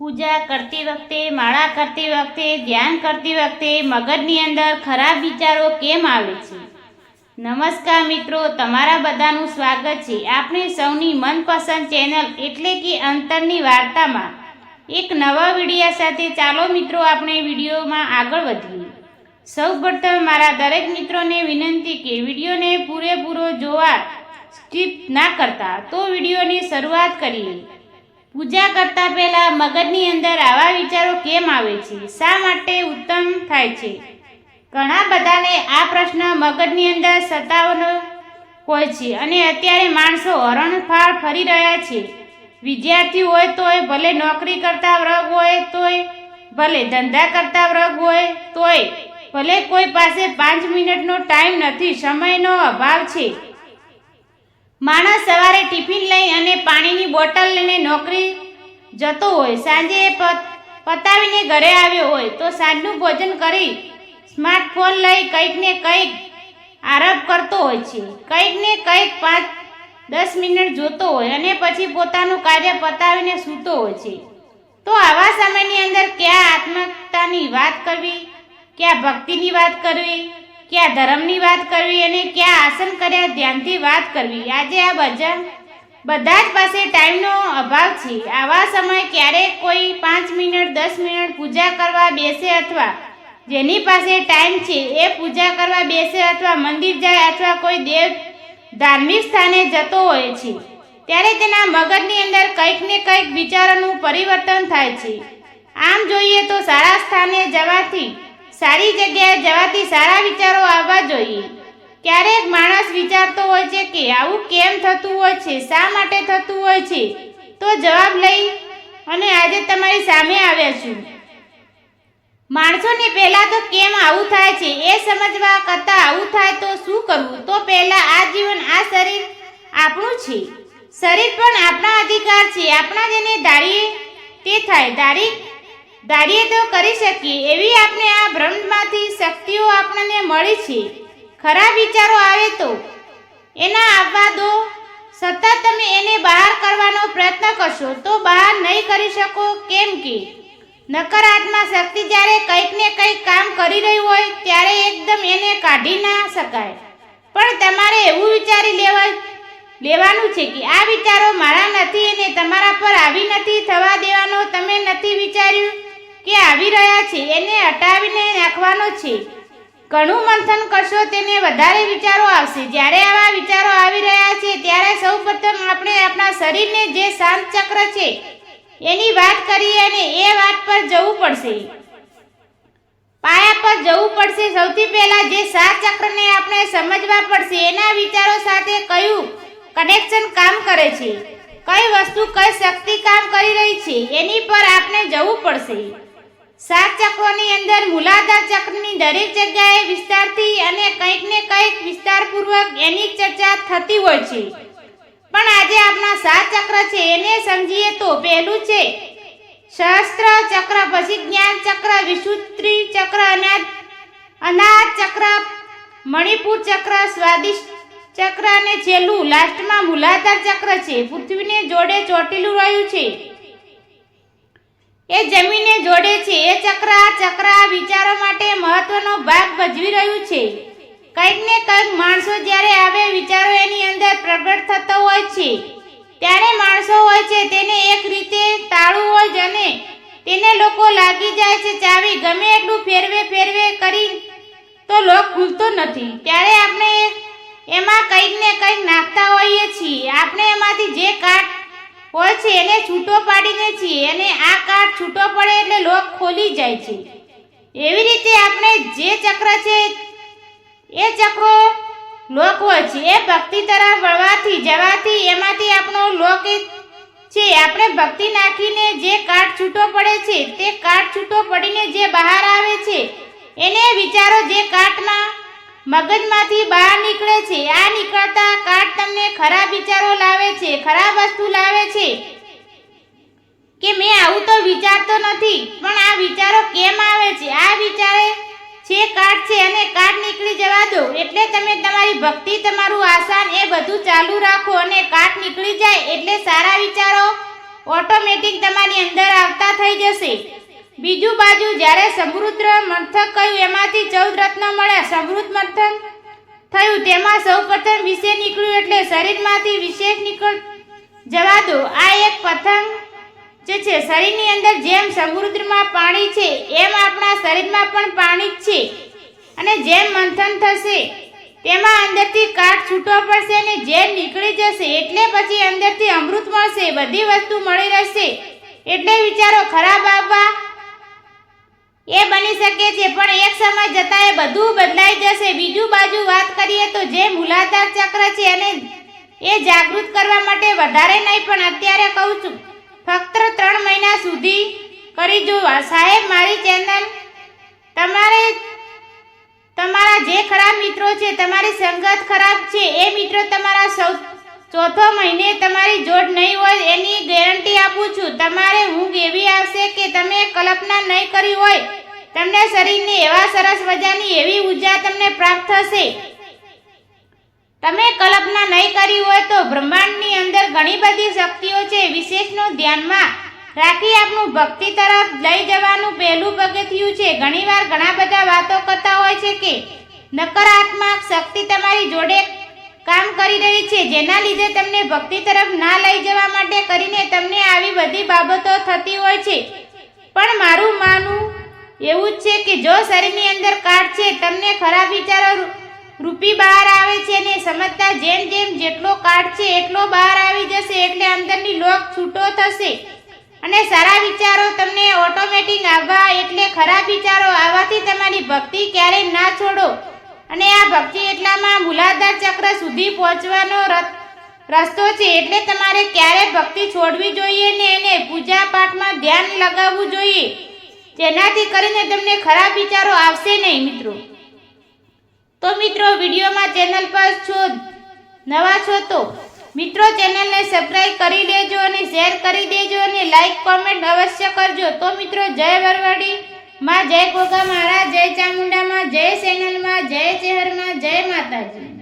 પૂજા કરતી વખતે, માળા કરતી વખતે, ધ્યાન કરતી વખતે મગજની અંદર ખરાબ વિચારો કેમ આવે છે? નમસ્કાર મિત્રો, તમારા બધાનું સ્વાગત છે. આપણે સૌની મનપસંદ ચેનલ એટલે કે અંતરની વાર્તામાં એક નવા વિડીયા સાથે ચાલો મિત્રો, આપણે વિડીયોમાં આગળ વધીએ. સૌ પ્રથમ મારા દરેક મિત્રોને વિનંતી કે વિડીયોને પૂરેપૂરો જોવા સ્કીપ ના કરતા તો વિડીયોની શરૂઆત કરીએ. પૂજા કરતા પહેલા મગજની અંદર આવા વિચારો કેમ આવે છે? શા માટે ઉત્તમ થાય છે? ઘણા બધાને આ પ્રશ્ન મગજની અંદર સતાવનો હોય છે અને અત્યારે માણસો હરણફાળ ફરી રહ્યા છે. વિદ્યાર્થી હોય તોય ભલે નોકરી કરતા વર્ગ હોય તોય, ભલે ધંધા કરતા વર્ગ હોય તોય, ભલે કોઈ પાસે પાંચ મિનિટનો ટાઈમ નથી, સમયનો અભાવ છે. માણસ સવારે ટિફિન લઈ અને પાણીની બોટલ લઈને નોકરી જતો હોય. સાંજે પતાવીને ઘરે આવ્યો હોય તો સાંજનું ભોજન કરી સ્માર્ટફોન લઈ કંઈક ને કંઈક આરંભ કરતો હોય છે. કંઈક ને કંઈક પાંચ, દસ મિનિટ જોતો હોય અને પછી પોતાનું કાર્ય પતાવીને સૂતો હોય છે. તો આવા સમયની અંદર ક્યાં આત્મકતાની વાત કરવી, ક્યાં ભક્તિની વાત કરવી, ક્યાં ધર્મની વાત કરવી અને ક્યાં આસન કર્યા ધ્યાનથી વાત કરવી? આજે આ બધા બધા જ પાસે ટાઈમનો અભાવ છે. આવા સમય ક્યારેક કોઈ પાંચ મિનિટ, દસ મિનિટ પૂજા કરવા બેસે અથવા જેની પાસે ટાઈમ છે એ પૂજા કરવા બેસે અથવા મંદિર જાય અથવા કોઈ દેવ ધાર્મિક સ્થાને જતો હોય છે, ત્યારે તેના મગજની અંદર કંઈક ને કંઈક વિચારોનું પરિવર્તન થાય છે. આમ જોઈએ તો સારા સ્થાને જવાથી, સારી જગ્યાએ જવાથી સારા વિચારો આવવા જોઈએ. ક્યારેક માણસ વિચારતો હોય છે કે આવું કેમ થતું હોય છે? શા માટે થતું હોય છે? તો જવાબ લઈ અને આજે તમારી સામે આવ્યા છું. માણસોને પહેલાં તો કેમ આવું થાય છે? એ સમજવા કરતાં આવું થાય તો શું કરવું? તો પહેલાં આ જીવન, આ શરીર આપણું છે. શરીર પણ આપણા અધિકાર છે. આપણા જેને ધારીએ તે થાય. ધારી, ધારીએ તો કરી શકીએ. એવી આપણે આ ભ્રમમાંથી શક્તિઓ આપણને મળી છે. ખરાબ વિચારો આવે તો? એના આવવા દો. સતત તમે એને બહાર કરવાનો પ્રયત્ન કરશો તો બહાર નહીં કરી શકો કેમ કે નકારાત્મક શક્તિ જ્યારે કંઈક ને કંઈક કામ કરી રહ્યું હોય ત્યારે એકદમ એને કાઢી ના શકાય. પણ તમારે એવું વિચારી લેવા લેવાનું છે કે આ વિચારો મારા નથી અને તમારા પર આવી નથી થવા દેવાનો તમે નથી વિચાર્યું કે આવી રહ્યા છે, એને હટાવીને નાખવાનો છે. ઘણું મંથન કરશો તેને વધારે વિચારો આવશે. જ્યારે આવા વિચારો આવી રહ્યા છે, ત્યારે સૌપ્રથમ આપણે આપણા શરીરને જે શાંત ચક્ર છે, એની વાત કરીએ અને એ વાત પર જવું પડશે. પાયા પર જવું પડશે. સૌથી પહેલા જે સાત ચક્રને આપણે સમજવા પડશે, એના વિચારો સાથે કયું કનેક્શન કામ કરે છે, કઈ વસ્તુ, કઈ શક્તિ કામ કરી રહી છે, એની પર આપણે જવું પડશે. સાત ચક્રોની અંદર મૂલાધાર ચક્રની દરેક જગ્યાએ વિસ્તારથી અને કંઈક ને કંઈક વિસ્તારપૂર્વક એની ચર્ચા થતી હોય છે. પણ આજે આપણા સાત ચક્ર છે એને સમજીએ તો પહેલું છે સહસ્ત્ર ચક્ર, પછી જ્ઞાન ચક્ર વિશુદ્ધિ ચક્ર અને અનાજ ચક્ર, મણિપુર ચક્ર, સ્વાદિષ્ટ ચક્ર અને છેલ્લું, લાસ્ટમાં મૂલાધાર ચક્ર છે. પૃથ્વીને જોડે ચોટીલું રહ્યું છે. એ જમીને જોડે છે. એ ચક્ર, આ ચક્ર, આ વિચારો માટે મહત્વનો ભાગ ભજવી રહ્યું છે. કંઈક ને કંઈક માણસો જ્યારે આવે, વિચારો એની અંદર પ્રગટ થતો હોય છે. ત્યારે માણસો હોય છે, તેને એક રીતે તાળું હોય અને તેને લોકો લાગી જાય છે ચાવી. ગમે એટલું ફેરવે ફેરવે કરી તો લોક ભૂલતો નથી. ત્યારે આપણે એમાં કંઈક ને કંઈક નાખતા હોઈએ છીએ. આપણે એમાંથી જે કાટ હોય છે, એને છૂટો પાડીને છીએ. અને આ કાટ છૂટો પડે એટલે લોક ખોલી જાય છે. એવી રીતે આપણે જે ચક્ર છે, એ ચક્રો લોક હોય છે. એ ભક્તિ તરફ વળવાથી, જવાથી એમાંથી આપણો લોક છે. આપણે ભક્તિ નાખીને જે કાટ છૂટો પડે છે, તે કાટ છૂટો પડીને જે બહાર આવે છે, એને વિચારો જે કાટમાં મગજમાંથી બહાર નીકળે છે નીકળતા કાટ તમને ખરાબ વિચારો લાવે છે, ખરાબ વસ્તુ લાવે છે. કે મેં આવું તો વિચારતો નથી, પણ આ વિચારો કેમ આવે છે? આ વિચારે છે કાટ છે અને કાટ નીકળી જવા દો. એટલે તમે તમારી ભક્તિ, તમારું આસાન એ બધું ચાલુ રાખો અને કાટ નીકળી જાય એટલે સારા વિચારો ઓટોમેટિક તમારી અંદર આવતા થઈ થઈ જશે. બીજું બાજુ જ્યારે સમૃદ્ધ મથક કહ્યું, એમાંથી ચૌદ રત્ન મળ્યા. સમૃદ્ધ મથક થયું. તેમાં સૌ પ્રથમ વિશે નીકળ્યું એટલે શરીરમાંથી વિશેષ નીકળ, જવા દો. આ એક પતંગ જે છે, શરીરની અંદર જેમ સમૃદ્ધમાં પાણી છે, એમ આપણા શરીરમાં પણ પાણી જ છે. અને જેમ મંથન થશે, તેમાં અંદરથી કાટ છૂટો પડશે અને જેમ નીકળી જશે. એટલે પછી અંદરથી અમૃત મળશે, બધી વસ્તુ મળી રહેશે. એટલે વિચારો, ખરાબ આવવા એ બની શકે છે, પણ એક સમય જતા એ બધું બદલાઈ જશે. બીજું બાજુ વાત કરીએ તો જે મૂલાધાર ચક્ર છે અને એ જાગૃત કરવા માટે વધારે નહીં, પણ અત્યારે કહું છું, ફક્ત ત્રણ મહિના સુધી કરી જોવા સાહેબ, મારી ચેનલ તમારે તમારા જે ખરાબ મિત્રો છે, તમારી સંગત ખરાબ છે, એ મિત્રો તમારા સૌ ચોથો મહિને તમારી જોડ નહીં હોય એની ગેરંટી આપું છું. તમારે ઊંઘ એવી આવશે કે તમે કલ્પના નહીં કરી હોય? તમને શરીરને એવા સરસ મજાની એવી ઊર્જા તમને પ્રાપ્ત થશે. તમે કલ્પના નહીં કરી હોય તો બ્રહ્માંડની અંદર ઘણી બધી શક્તિઓ છે વિશેષનું ધ્યાનમાં રાખી આપણું ભક્તિ તરફ લઈ જવાનું પહેલું પગથિયું છે. ઘણીવાર ઘણા બધા વાતો કરતા હોય છે કે નકારાત્મક શક્તિ તમારી જોડે કામ કરી રહી છે. જેના લીધે તમને ભક્તિ તરફ ના લઈ જવા માટે કરીને તમને આવી બધી બાબતો થતી હોય છે. પણ મારું માનવું એવું જ છે કે જો શરીરની અંદર કાટ છે, તમને ખરાબ વિચારો રૂપી બહાર આવે છે ને સમજતા જેમ જેમ જેટલો કાટ છે, એટલો બહાર આવી જશે એટલે અંદરની લોક છૂટો થશે. અને સારા વિચારો તમને ઓટોમેટિક આવવા એટલે ખરાબ વિચારો આવવાથી તમારી ભક્તિ ક્યારેય ના છોડો. અને આ ભક્તિ એટલામાં મૂલાધાર ચક્ર સુધી પહોંચવાનો રસ્તો છે. એટલે તમારે ક્યારે ભક્તિ છોડવી જોઈએ ને એને પૂજા પાઠમાં ધ્યાન લગાવવું જોઈએ. જેનાથી કરીને તમને ખરાબ વિચારો આવશે નહીં, મિત્રો. તો મિત્રો, વિડીયોમાં ચેનલ પર છો, નવા છો તો મિત્રો, ચેનલને સબસ્ક્રાઈબ કરી લેજો અને શેર કરી દેજો અને લાઈક, કોમેન્ટ અવશ્ય કરજો. તો મિત્રો, જય વરવાડી. માં જય ગોગા મહારાજ જય ચામુંડામાં જય સેનલમાં જય ચેહરમાં જય માતાજી.